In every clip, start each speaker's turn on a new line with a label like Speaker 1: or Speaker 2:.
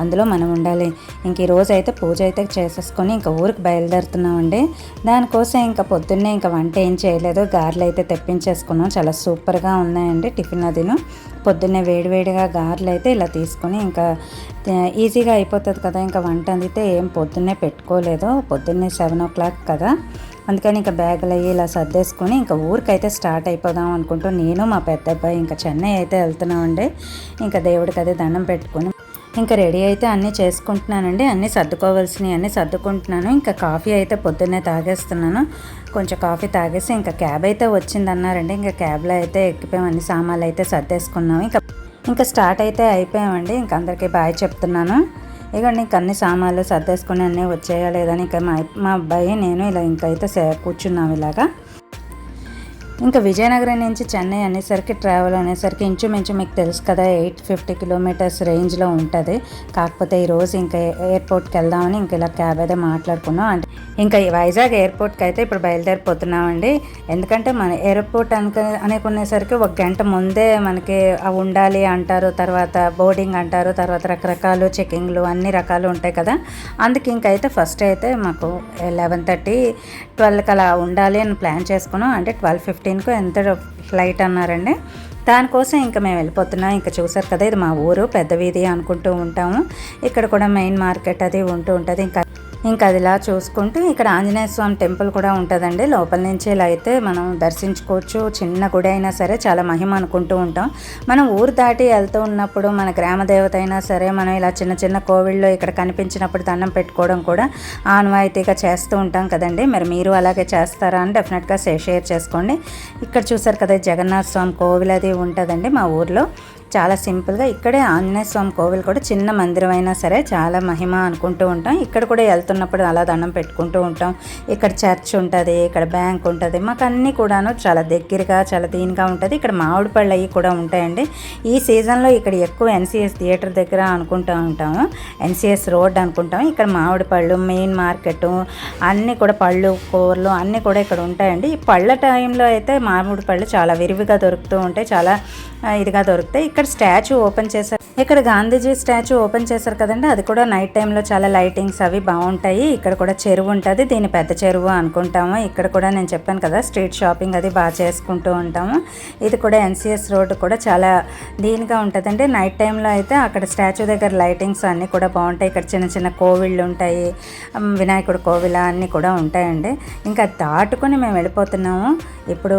Speaker 1: అందులో మనం ఉండాలి. ఇంక ఈ రోజు అయితే పూజ అయితే చేసేసుకొని ఇంకా ఊరికి బయలుదేరుతున్నామండి. దానికోసం ఇంకా పొద్దున్నే ఇంకా వంట ఏం చేయలేదు. గారెలు అయితే తెప్పించేసుకున్నాం. చాలా సూపర్గా ఉన్నాయండి టిఫిన్ అదిను. పొద్దున్నే వేడివేడిగా గారెలు అయితే ఇలా తీసుకొని ఇంకా ఈజీగా అయిపోతుంది కదా. ఇంకా వంట అందితే ఏం పొద్దున్నే పెట్టుకోలేదు. పొద్దున్నే సెవెన్ ఓ క్లాక్ కదా. అందుకని ఇంకా బ్యాగులు అయ్యి ఇలా సర్దేసుకొని ఇంకా ఊరికైతే స్టార్ట్ అయిపోదాం అనుకుంటూ నేను మా పెద్ద అబ్బాయి ఇంకా చెన్నై అయితే వెళ్తున్నామండి. ఇంకా దేవుడికి అదే దండం పెట్టుకొని ఇంకా రెడీ అయితే అన్నీ చేసుకుంటున్నానండి. అన్నీ సర్దుకోవాల్సినవి అన్నీ సర్దుకుంటున్నాను. ఇంకా కాఫీ అయితే పొద్దున్నే తాగేస్తున్నాను. కొంచెం కాఫీ తాగేసి ఇంకా క్యాబ్ అయితే వచ్చిందన్నారండి. ఇంకా క్యాబ్లో అయితే ఎక్కిపోయాం. అన్ని సామాన్లు అయితే సర్దేసుకున్నాము ఇంకా ఇంకా స్టార్ట్ అయితే అయిపోయామండి. ఇంకా అందరికీ బాయ్ చెప్తున్నాను. ఇక ఇంక అన్ని సామాన్లు సర్దేసుకుని అన్నీ వచ్చేయా లేదని ఇంకా మా మా అబ్బాయి నేను ఇలా ఇంకైతే సే- కూర్చున్నాం ఇలాగా. ఇంకా విజయనగరం నుంచి చెన్నై అనేసరికి ట్రావెల్ అనేసరికి ఇంచుమించు మీకు తెలుసు కదా ఎయిట్ ఫిఫ్టీ కిలోమీటర్స్ రేంజ్లో ఉంటుంది. కాకపోతే ఈరోజు ఇంకా ఎయిర్పోర్ట్కి వెళ్దామని ఇంకా ఇలా క్యాబ్ అయితే మాట్లాడుకున్నాం. అంటే ఇంకా వైజాగ్ ఎయిర్పోర్ట్కి అయితే ఇప్పుడు బయలుదేరిపోతున్నామండి. ఎందుకంటే మన ఎయిర్పోర్ట్ అనుక అనుకునేసరికి ఒక గంట ముందే మనకి ఉండాలి అంటారు. తర్వాత బోర్డింగ్ అంటారు. తర్వాత రకరకాలు చెకింగ్లు అన్ని రకాలు ఉంటాయి కదా. అందుకే ఇంకైతే ఫస్ట్ అయితే మాకు లెవెన్ థర్టీ ట్వెల్వ్కి అలా ఉండాలి అని ప్లాన్ చేసుకున్నాం. అంటే ట్వెల్వ్ ఫిఫ్టీన్కు ఎంత ఫ్లైట్ అన్నారండి? దానికోసం ఇంకా మేము వెళ్ళిపోతున్నాం. ఇంకా చూసారు కదా ఇది మా ఊరు పెద్ద వీధి అనుకుంటూ ఉంటాము. ఇక్కడ కూడా మెయిన్ మార్కెట్ అది ఉంటూ ఉంటుంది. ఇంకా ఇంకా అది ఇలా చూసుకుంటూ ఇక్కడ ఆంజనేయ స్వామి టెంపుల్ కూడా ఉంటుందండి. లోపల నుంచి ఇలా అయితే మనం దర్శించుకోవచ్చు. చిన్న గుడి అయినా సరే చాలా మహిమ అనుకుంటూ ఉంటాం. మనం ఊరు దాటి వెళ్తూ ఉన్నప్పుడు మన గ్రామ దేవత అయినా సరే మనం ఇలా చిన్న చిన్న కోవిల్లో ఇక్కడ కనిపించినప్పుడు దండం పెట్టుకోవడం కూడా ఆనవాయితీగా చేస్తూ ఉంటాం కదండి. మరి మీరు అలాగే చేస్తారా అని డెఫినెట్గా షేర్ చేసుకోండి. ఇక్కడ చూసారు కదా జగన్నాథ స్వామి కోవిల్ అది ఉంటుందండి మా ఊర్లో. చాలా సింపుల్గా ఇక్కడే ఆంజనేయ స్వామి కోవిల్ కూడా చిన్న మందిరం అయినా సరే చాలా మహిమ అనుకుంటూ ఉంటాం. ఇక్కడ కూడా వెళ్తున్నప్పుడు అలా దండం పెట్టుకుంటూ ఉంటాం. ఇక్కడ చర్చ్ ఉంటుంది ఇక్కడ బ్యాంక్ ఉంటుంది మాకు అన్నీ కూడాను చాలా దగ్గరగా చాలా దీనిగా ఉంటుంది. ఇక్కడ మామిడి పళ్ళు అవి కూడా ఉంటాయండి. ఈ సీజన్లో ఇక్కడ ఎక్కువ ఎన్సిఎస్ థియేటర్ దగ్గర అనుకుంటూ ఉంటాము. ఎన్సిఎస్ రోడ్ అనుకుంటాం ఇక్కడ మామిడి పళ్ళు మెయిన్ మార్కెట్ అన్నీ కూడా పళ్ళు కూరలు అన్నీ కూడా ఇక్కడ ఉంటాయండి. ఈ పళ్ళ టైంలో అయితే మామిడి పళ్ళు చాలా విరివిగా దొరుకుతూ ఉంటాయి. చాలా ఇదిగా దొరుకుతాయి ఇక్కడ స్టాచ్యూ ఓపెన్ చేశారు. ఇక్కడ గాంధీజీ స్టాచ్యూ ఓపెన్ చేశారు కదండి అది కూడా నైట్ టైంలో చాలా లైటింగ్స్ అవి బాగుంటాయి. ఇక్కడ కూడా చెరువు ఉంటుంది దీని పెద్ద చెరువు అనుకుంటాము. ఇక్కడ కూడా నేను చెప్పాను కదా స్ట్రీట్ షాపింగ్ అది బాగా చేసుకుంటూ ఉంటాము. ఇది కూడా ఎన్సిఎస్ రోడ్ కూడా చాలా దీనిగా ఉంటుందండి. నైట్ టైంలో అయితే అక్కడ స్టాచ్యూ దగ్గర లైటింగ్స్ అన్నీ కూడా బాగుంటాయి. ఇక్కడ చిన్న చిన్న కోవిళ్ళు ఉంటాయి వినాయకుడు కోవిల అన్నీ కూడా ఉంటాయండి. ఇంకా దాటుకొని మేము వెళ్ళిపోతున్నాము. ఇప్పుడు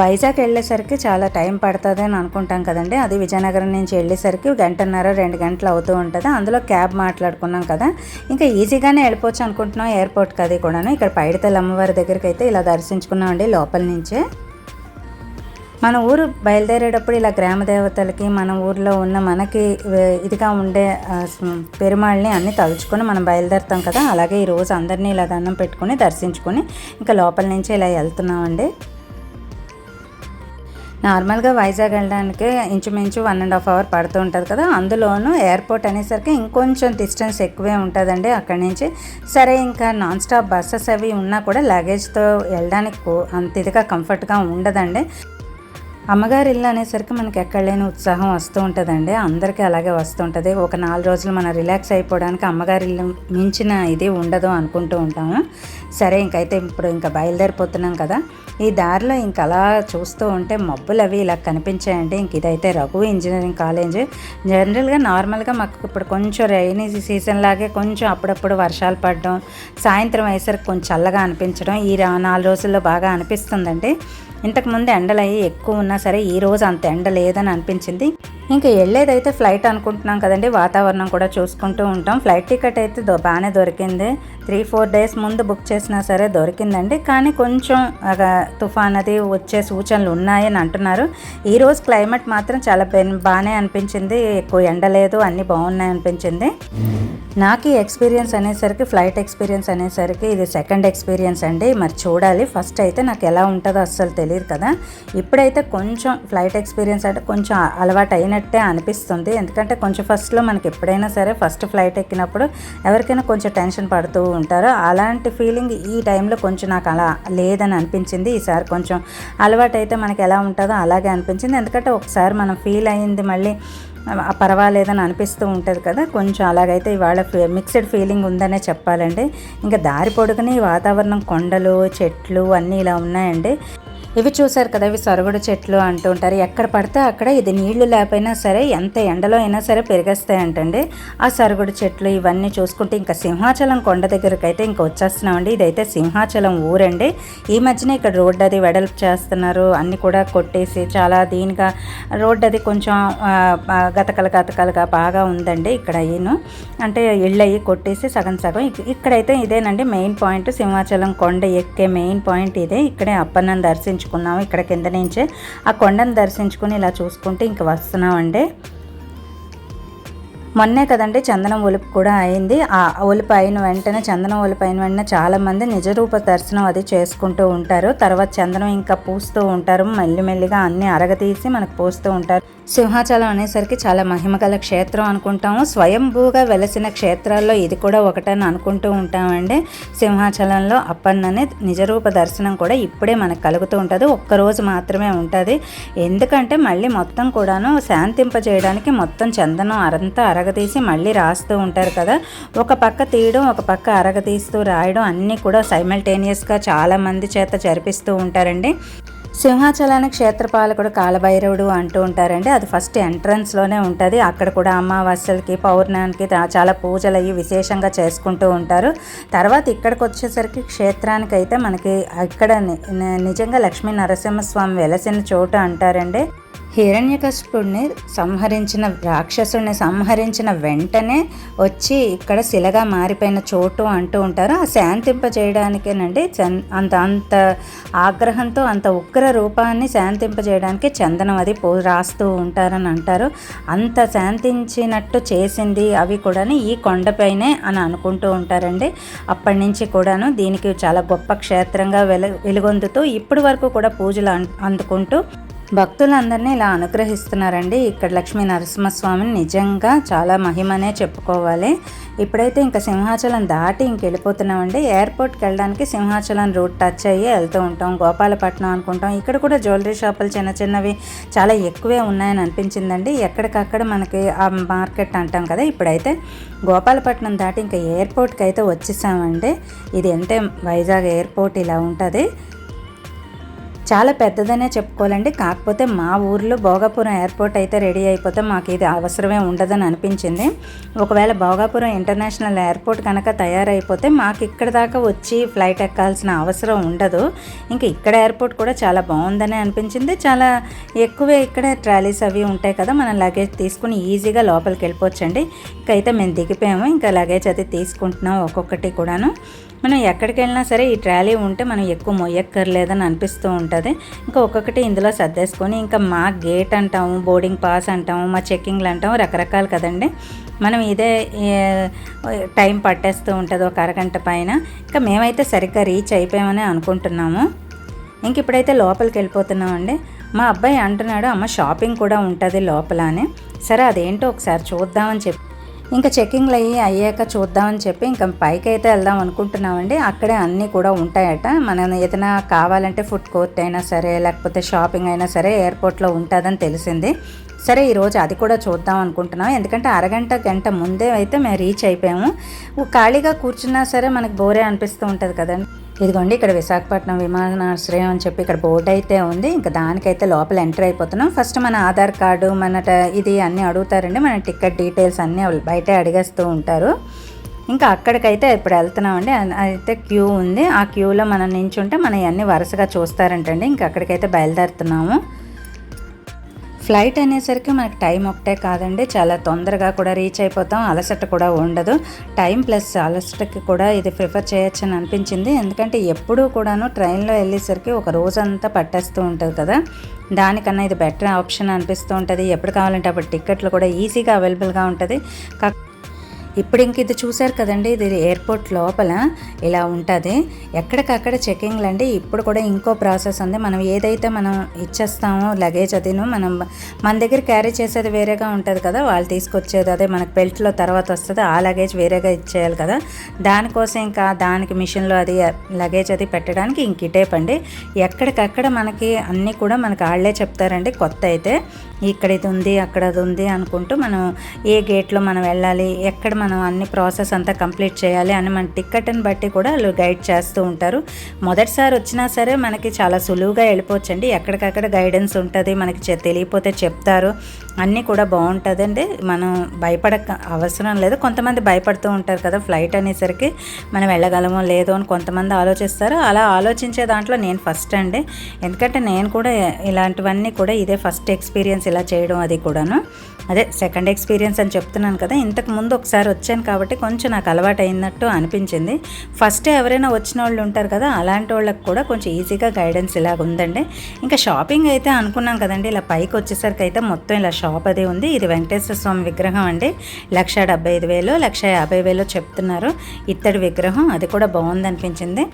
Speaker 1: వైజాగ్ వెళ్ళేసరికి చాలా టైం పడుతుంది అని అనుకుంటాం కదండి. అది విజయనగరం నుంచి వెళ్ళేసరికి గంటన్నర రెండు గంటలు అవుతూ ఉంటుంది. అందులో క్యాబ్ మాట్లాడుకున్నాం కదా. ఇంకా ఈజీగానే వెళ్ళిపోవచ్చు అనుకుంటున్నాం ఎయిర్పోర్ట్కి అది కూడాను. ఇక్కడ పైడితల్లి అమ్మవారి దగ్గరికి అయితే ఇలా దర్శించుకున్నామండి లోపల నుంచే. మన ఊరు బయలుదేరేటప్పుడు ఇలా గ్రామ దేవతలకి మన ఊర్లో ఉన్న మనకి ఇదిగా ఉండే పెరుమాళ్ళని అన్ని తలుచుకొని మనం బయలుదేరుతాం కదా. అలాగే ఈ రోజు అందరినీ ఇలా దండం పెట్టుకొని దర్శించుకొని ఇంకా లోపల నుంచి ఇలా వెళ్తున్నామండి నార్మల్గా వైజాగ్ వెళ్ళడానికి ఇంచుమించు వన్ అండ్ హాఫ్ అవర్ పడుతూ ఉంటుంది కదా అందులోనూ ఎయిర్పోర్ట్ అనేసరికి ఇంకొంచెం డిస్టెన్స్ ఎక్కువే ఉంటుందండి అక్కడి నుంచి. సరే ఇంకా నాన్ స్టాప్ బస్సెస్ అవి ఉన్నా కూడా లగేజ్తో వెళ్ళడానికి అంత ఇదిగా కంఫర్ట్గా ఉండదండి. అమ్మగారి ఇల్లు అనేసరికి మనకి ఎక్కడ లేని ఉత్సాహం వస్తూ ఉంటుందండి. అందరికీ అలాగే వస్తూ ఉంటుంది. ఒక నాలుగు రోజులు మనం రిలాక్స్ అయిపోవడానికి అమ్మగారి ఇల్లు మించిన ఇది ఉండదు అనుకుంటూ ఉంటాము. సరే ఇంకైతే ఇప్పుడు ఇంకా బయలుదేరిపోతున్నాం కదా. ఈ దారిలో ఇంక అలా చూస్తూ ఉంటే మబ్బులు అవి ఇలా కనిపించాయండి. ఇంక ఇదైతే రఘు ఇంజనీరింగ్ కాలేజ్. జనరల్గా నార్మల్గా మాకు ఇప్పుడు కొంచెం రైనీ సీజన్ లాగే కొంచెం అప్పుడప్పుడు వర్షాలు పడడం సాయంత్రం అయ్యేసరికి కొంచెం చల్లగా అనిపించడం ఈ రా- నాలుగు రోజుల్లో బాగా అనిపిస్తుందండి. ఇంతకుముందు ఎండలు అయ్యి ఎక్కువ ఉన్నా సరే ఈ రోజు అంత ఎండ లేదని అనిపించింది. ఇంకా వెళ్ళేదైతే ఫ్లైట్ అనుకుంటున్నాం కదండి వాతావరణం కూడా చూసుకుంటూ ఉంటాం. ఫ్లైట్ టికెట్ అయితే బాగానే దొరికింది. త్రీ ఫోర్ డేస్ ముందు బుక్ చేసినా సరే దొరికిందండి. కానీ కొంచెం తుఫాన్ అది వచ్చే సూచనలు ఉన్నాయని అంటున్నారు. ఈ రోజు క్లైమేట్ మాత్రం చాలా బాగానే అనిపించింది. ఎక్కువ ఎండ లేదు అన్నీ బాగున్నాయి అనిపించింది నాకు ఈ ఎక్స్పీరియన్స్ అనేసరికి ఫ్లైట్ ఎక్స్పీరియన్స్ అనేసరికి ఇది సెకండ్ ఎక్స్పీరియన్స్ అండి. మరి చూడాలి. ఫస్ట్ అయితే నాకు ఎలా ఉంటుందో అస్సలు తెలియదు కదా. ఇప్పుడైతే కొంచెం ఫ్లైట్ ఎక్స్పీరియన్స్ అంటే కొంచెం అలవాటు అయినట్టే అనిపిస్తుంది. ఎందుకంటే కొంచెం ఫస్ట్లో మనకి ఎప్పుడైనా సరే ఫస్ట్ ఫ్లైట్ ఎక్కినప్పుడు ఎవరికైనా కొంచెం టెన్షన్ పడుతూ ఉంటారు. అలాంటి ఫీలింగ్ ఈ టైంలో కొంచెం నాకు అలా లేదని అనిపించింది. ఈసారి కొంచెం అలవాటు అయితే మనకి ఎలా ఉంటుందో అలాగే అనిపించింది. ఎందుకంటే ఒకసారి మనం ఫీల్ అయ్యింది మళ్ళీ పర్వాలేదని అనిపిస్తూ ఉంటుంది కదా. కొంచెం అలాగైతే ఇవాళ మిక్స్డ్ ఫీలింగ్ ఉందనే చెప్పాలండి. ఇంకా దారి పొడుగుని వాతావరణం కొండలు చెట్లు అన్నీ ఇలా ఉన్నాయండి. ఇవి చూసారు కదా ఇవి సరుగుడు చెట్లు అంటూ ఉంటారు. ఎక్కడ పడితే అక్కడ ఇది నీళ్ళు లేకపోయినా సరే ఎంత ఎండలో అయినా సరే పెరిగేస్తాయంటండి. ఆ సరుగుడు చెట్లు ఇవన్నీ చూసుకుంటే ఇంకా సింహాచలం కొండ దగ్గరకు అయితే ఇంకా వచ్చేస్తున్నామండి. ఇదైతే సింహాచలం ఊరండి. ఈ మధ్యన ఇక్కడ రోడ్డు అది వెడల్పు చేస్తున్నారు. అన్నీ కూడా కొట్టేసి చాలా దీనిగా రోడ్డు అది కొంచెం గతకల గతకలుగా బాగా ఉందండి ఇక్కడ ఈయన. అంటే ఇళ్ళు అయ్యి కొట్టేసి సగం సగం. ఇక్కడైతే ఇదేనండి మెయిన్ పాయింట్. సింహాచలం కొండ ఎక్కే మెయిన్ పాయింట్ ఇదే. ఇక్కడే అప్పన్నను దర్శించుకున్నాము ఇక్కడ కింద నుంచే. ఆ కొండను దర్శించుకుని ఇలా చూసుకుంటే ఇంక వస్తున్నామండి. మొన్నే కదండి చందనం ఒలుపు కూడా అయింది. ఆ ఒలుపు అయిన వెంటనే చందనం ఒలుపు అయిన వెంటనే చాలామంది నిజరూప దర్శనం అది చేసుకుంటూ ఉంటారు. తర్వాత చందనం ఇంకా పూస్తూ ఉంటారు. మెల్లిమెల్లిగా అన్ని అరగతీసి మనకు పూస్తూ ఉంటారు. సింహాచలం అనేసరికి చాలా మహిమగల క్షేత్రం అనుకుంటాము. స్వయంభూగా వెలసిన క్షేత్రాల్లో ఇది కూడా ఒకటని అనుకుంటూ ఉంటామండి. సింహాచలంలో అప్పన్ననే నిజరూప దర్శనం కూడా ఇప్పుడే మనకు కలుగుతూ ఉంటుంది. ఒక్కరోజు మాత్రమే ఉంటుంది. ఎందుకంటే మళ్ళీ మొత్తం కూడాను శాంతింపజేయడానికి మొత్తం చందనం అరంతా అరగదీసి మళ్ళీ రాస్తూ ఉంటారు కదా. ఒక పక్క తీయడం ఒక పక్క అరగదీస్తూ రాయడం అన్నీ కూడా సైమల్టేనియస్గా చాలామంది చేత జరిపిస్తూ ఉంటారండి. సింహాచలానికి క్షేత్రపాలకుడు కాలభైరవుడు అంటూ ఉంటారండి. అది ఫస్ట్ ఎంట్రన్స్లోనే ఉంటుంది. అక్కడ కూడా అమావాస్యలకి పౌర్ణానికి చాలా పూజలు అయ్యి విశేషంగా చేసుకుంటూ ఉంటారు. తర్వాత ఇక్కడికి వచ్చేసరికి క్షేత్రానికి అయితే మనకి ఇక్కడ ని- నిజంగా లక్ష్మీ నరసింహస్వామి వెలసిన చోటు అంటారండి. హిరణ్యకశిపుడిని సంహరించిన రాక్షసుడిని సంహరించిన వెంటనే వచ్చి ఇక్కడ శిలగా మారిపోయిన చోటు అంటూ ఉంటారు. ఆ శాంతింప చేయడానికేనండి చన్ అంత అంత ఆగ్రహంతో అంత ఉగ్ర రూపాన్ని శాంతింప చేయడానికి చందనం అది పో రాస్తూ ఉంటారని అంటారు. అంత శాంతించినట్టు చేసింది అవి కూడా ఈ కొండపైనే అని అనుకుంటూ ఉంటారండి. అప్పటి నుంచి కూడాను దీనికి చాలా గొప్ప క్షేత్రంగా వెల వెలుగొందుతూ ఇప్పటి వరకు కూడా పూజలు అన్- అందుకుంటూ భక్తులందరినీ ఇలా అనుగ్రహిస్తున్నారండి. ఇక్కడ లక్ష్మీ నరసింహస్వామిని నిజంగా చాలా మహిమనే చెప్పుకోవాలి. ఇప్పుడైతే ఇంకా సింహాచలం దాటి ఇంకెళ్ళిపోతున్నామండి ఎయిర్పోర్ట్కి వెళ్ళడానికి సింహాచలం రూట్ టచ్ అయ్యి వెళ్తూ ఉంటాం. గోపాలపట్నం అనుకుంటాం. ఇక్కడ కూడా జ్యువెలరీ షాపులు చిన్న చిన్నవి చాలా ఎక్కువే ఉన్నాయని అనిపించిందండి. ఎక్కడికక్కడ మనకి ఆ మార్కెట్ అంటాం కదా. ఇప్పుడైతే గోపాలపట్నం దాటి ఇంకా ఎయిర్పోర్ట్కి అయితే వచ్చేసామండి. ఇది అంటే వైజాగ్ ఎయిర్పోర్ట్ ఇలా ఉంటుంది. చాలా పెద్దదనే చెప్పుకోవాలండి. కాకపోతే మా ఊర్లో భోగాపురం ఎయిర్పోర్ట్ అయితే రెడీ అయిపోతే మాకు ఇది అవసరమే ఉండదని అనిపించింది. ఒకవేళ భోగాపురం ఇంటర్నేషనల్ ఎయిర్పోర్ట్ కనుక తయారైపోతే మాకు ఇక్కడ దాకా వచ్చి ఫ్లైట్ ఎక్కాల్సిన అవసరం ఉండదు. ఇంకా ఇక్కడ ఎయిర్పోర్ట్ కూడా చాలా బాగుందని అనిపించింది. చాలా ఎక్కువే ఇక్కడ ట్రాలీస్ అవి ఉంటాయి కదా మనం లగేజ్ తీసుకుని ఈజీగా లోపలికి వెళ్ళిపోవచ్చండి. ఇంకా అయితే మేము దిగిపోయాము. ఇంకా లగేజ్ అది తీసుకుంటున్నాం ఒక్కొక్కటి కూడాను. మనం ఎక్కడికి వెళ్ళినా సరే ఈ ట్రాలీ ఉంటే మనం ఎక్కువ మొయ్యక్కర్లేదని అనిపిస్తూ ఉంటుంది. ఇంకా ఒక్కొక్కటి ఇందులో సర్దేసుకొని ఇంకా మా గేట్ అంటాము బోర్డింగ్ పాస్ అంటాము మా చెక్కింగ్లు అంటాము రకరకాలు కదండి. మనం ఇదే టైం పట్టేస్తూ ఉంటుంది ఒక అరగంట పైన. ఇంకా మేమైతే సరిగ్గా రీచ్ అయిపోయామని అనుకుంటున్నాము. ఇంక ఇప్పుడైతే లోపలికి వెళ్ళిపోతున్నామండి. మా అబ్బాయి అంటున్నాడు అమ్మ షాపింగ్ కూడా ఉంటుంది లోపల అని సరే అదేంటో ఒకసారి చూద్దామని చెప్పి ఇంకా చెక్కింగ్లు అయ్యి అయ్యాక చూద్దామని చెప్పి ఇంకా పైకి అయితే వెళ్దాం అనుకుంటున్నామండి. అక్కడే అన్నీ కూడా ఉంటాయట. మనం ఏదైనా కావాలంటే ఫుడ్ కోర్ట్ అయినా సరే లేకపోతే షాపింగ్ అయినా సరే ఎయిర్పోర్ట్లో ఉంటుందని తెలిసింది. సరే ఈరోజు అది కూడా చూద్దాం అనుకుంటున్నాం. ఎందుకంటే అరగంట గంట ముందే అయితే మేము రీచ్ అయిపోయాము. ఖాళీగా కూర్చున్నా సరే మనకు బోరే అనిపిస్తూ ఉంటుంది కదండి. ఇదిగోండి ఇక్కడ విశాఖపట్నం విమానాశ్రయం అని చెప్పి ఇక్కడ బోర్డు అయితే ఉంది. ఇంకా దానికైతే లోపల ఎంటర్ అయిపోతున్నాం. ఫస్ట్ మన ఆధార్ కార్డు మన ఇది అన్నీ అడుగుతారండి. మన టికెట్ డీటెయిల్స్ అన్నీ బయట బయటే అడిగేస్తూ ఉంటారు. ఇంకా అక్కడికైతే ఇప్పుడు వెళ్తున్నామండి. అయితే క్యూ ఉంది. ఆ క్యూలో మనం నించుంటే మనం ఇవన్నీ వరుసగా చూస్తారంటండి. ఇంకా అక్కడికైతే బయలుదేరుతున్నాము. ఫ్లైట్ అనేసరికి మనకి టైం ఒకటే కాదండి. చాలా తొందరగా కూడా రీచ్ అయిపోతాం. అలసట కూడా ఉండదు. టైం ప్లస్ అలసటకి కూడా ఇది ప్రిఫర్ చేయొచ్చని అనిపించింది. ఎందుకంటే ఎప్పుడూ కూడాను ట్రైన్లో వెళ్ళేసరికి ఒక రోజంతా పట్టేస్తూ ఉంటుంది కదా. దానికన్నా ఇది బెటర్ ఆప్షన్ అనిపిస్తూ ఉంటుంది. ఎప్పుడు కావాలంటే అప్పుడు టికెట్లు కూడా ఈజీగా అవైలబుల్గా ఉంటుంది. కా ఇప్పుడు ఇంక ఇది చూసారు కదండి ఇది ఎయిర్పోర్ట్ లోపల ఇలా ఉంటుంది. ఎక్కడికక్కడ చెకింగ్లు అండి ఇప్పుడు కూడా ఇంకో ప్రాసెస్ ఉంది. మనం ఏదైతే మనం ఇచ్చేస్తామో లగేజ్ అదిను మనం మన దగ్గర క్యారీ చేసేది వేరేగా ఉంటుంది కదా వాళ్ళు తీసుకొచ్చేది అదే మనకు బెల్ట్లో తర్వాత వస్తుంది ఆ లగేజ్ వేరేగా ఇచ్చేయాలి కదా. దానికోసం ఇంకా దానికి మిషన్లో అది లగేజ్ అది పెట్టడానికి ఇంక ఇటేప్ అండి. ఎక్కడికక్కడ మనకి అన్నీ కూడా మనకి వాళ్ళే చెప్తారండి. కొత్త అయితే ఇక్కడ ఇది ఉంది అక్కడ అది ఉంది అనుకుంటూ మనం ఏ గేట్లో మనం వెళ్ళాలి ఎక్కడ మనం అన్ని ప్రాసెస్ అంతా కంప్లీట్ చేయాలి అని మన టిక్కెట్ని బట్టి కూడా వాళ్ళు గైడ్ చేస్తూ ఉంటారు. మొదటిసారి వచ్చినా సరే మనకి చాలా సులువుగా వెళ్ళిపోవచ్చండి. ఎక్కడికక్కడ గైడెన్స్ ఉంటుంది మనకి తెలియపోతే తెలియకపోతే చెప్తారు. అన్నీ కూడా బాగుంటుందండి. మనం భయపడక అవసరం లేదు. కొంతమంది భయపడుతూ ఉంటారు కదా ఫ్లైట్ అనేసరికి మనం వెళ్ళగలమో లేదో అని కొంతమంది ఆలోచిస్తారు. అలా ఆలోచించే దాంట్లో నేను ఫస్ట్ అండి. ఎందుకంటే నేను కూడా ఇలాంటివన్నీ కూడా ఇదే ఫస్ట్ ఎక్స్పీరియన్స్ ఇలా చేయడం అది కూడాను. అదే సెకండ్ ఎక్స్పీరియన్స్ అని చెప్తున్నాను కదా ఇంతకు ముందు ఒకసారి వచ్చాను కాబట్టి కొంచెం నాకు అలవాటు అయినట్టు అనిపించింది. ఫస్ట్ ఎవరైనా వచ్చిన వాళ్ళు ఉంటారు కదా అలాంటి వాళ్ళకి కూడా కొంచెం ఈజీగా గైడెన్స్ ఇలాగ ఉందండి ఇంకా షాపింగ్ అయితే అనుకున్నాం కదండి ఇలా పైకి వచ్చేసరికి అయితే మొత్తం ఇలా షాప్ అది ఉంది. ఇది వెంకటేశ్వర స్వామి విగ్రహం అండి. లక్ష డెబ్బై ఐదు వేలు లక్ష యాభై వేలు చెప్తున్నారు. ఇత్తడి విగ్రహం అది కూడా బాగుంది అనిపించింది.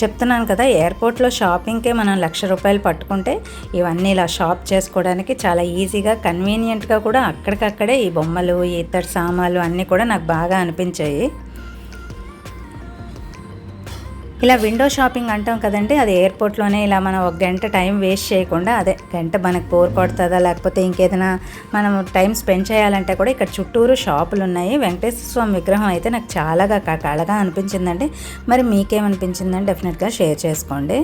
Speaker 1: చెప్తున్నాను కదా ఎయిర్పోర్ట్లో షాపింగ్కే మనం లక్ష రూపాయలు పట్టుకుంటే ఇవన్నీ ఇలా షాప్ చేసుకోవడానికి చాలా ఈజీగా కన్వీనియంట్గా కూడా అక్కడికక్కడే ఈ బొమ్మలు ఈ ఇత్తడి సామాన్లు అన్నీ కూడా నాకు బాగా అనిపించాయి. ఇలా విండో షాపింగ్ అంటాం కదండి అది ఎయిర్పోర్ట్లోనే ఇలా మనం ఒక గంట టైం వేస్ట్ చేయకుండా అదే గంట మనకు బోర్ కొడుతుందా లేకపోతే ఇంకేదైనా మనం టైం స్పెండ్ చేయాలంటే కూడా ఇక్కడ చుట్టూరు షాపులు ఉన్నాయి. వెంకటేశ్వర స్వామి విగ్రహం అయితే నాకు చాలాగా కళగా అనిపించిందండి. మరి మీకేమనిపించిందని డెఫినెట్గా షేర్ చేసుకోండి.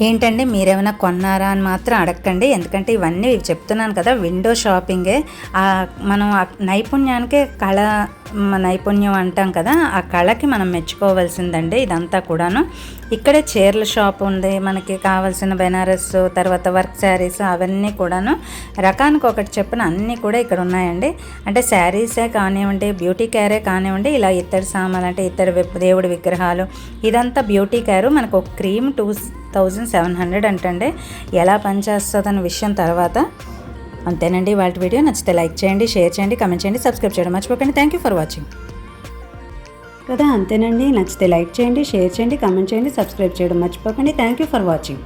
Speaker 1: ఏంటండి మీరేమైనా కొన్నారా అని మాత్రం అడగండి ఎందుకంటే ఇవన్నీ చెప్తున్నాను కదా విండో షాపింగే మనం ఆ నైపుణ్యానికే కళ నైపుణ్యం అంటాం కదా ఆ కళకి మనం మెచ్చుకోవాల్సిందండి ఇదంతా కూడాను. ఇక్కడే చీరల షాప్ ఉంది మనకి కావాల్సిన బెనారస్ తర్వాత వర్క్ శారీస్ అవన్నీ కూడాను. రకానికి ఒకటి చెప్పిన అన్నీ కూడా ఇక్కడ ఉన్నాయండి. అంటే శారీసే కానివ్వండి బ్యూటీ కేరే కానివ్వండి ఇలా ఇత్తడి సామాన్లు అంటే ఇత్తడి దేవుడి విగ్రహాలు ఇదంతా బ్యూటీ కేరు మనకు ఒక cream two thousand seven hundred అంటండి. ఎలా పనిచేస్తుంది అన్న విషయం తర్వాత అంతేనండి. వాటి వీడియో నచ్చితే లైక్ చేయండి షేర్ చేయండి కమెంట్ చేయండి సబ్స్క్రైబ్ చేయడం మర్చిపోకండి. Thank you for watching. కదా అంతేనండి. నచ్చితే లైక్ చేయండి షేర్ చేయండి కమెంట్ చేయండి సబ్స్క్రైబ్ చేయడం మర్చిపోకండి. Thank you for watching.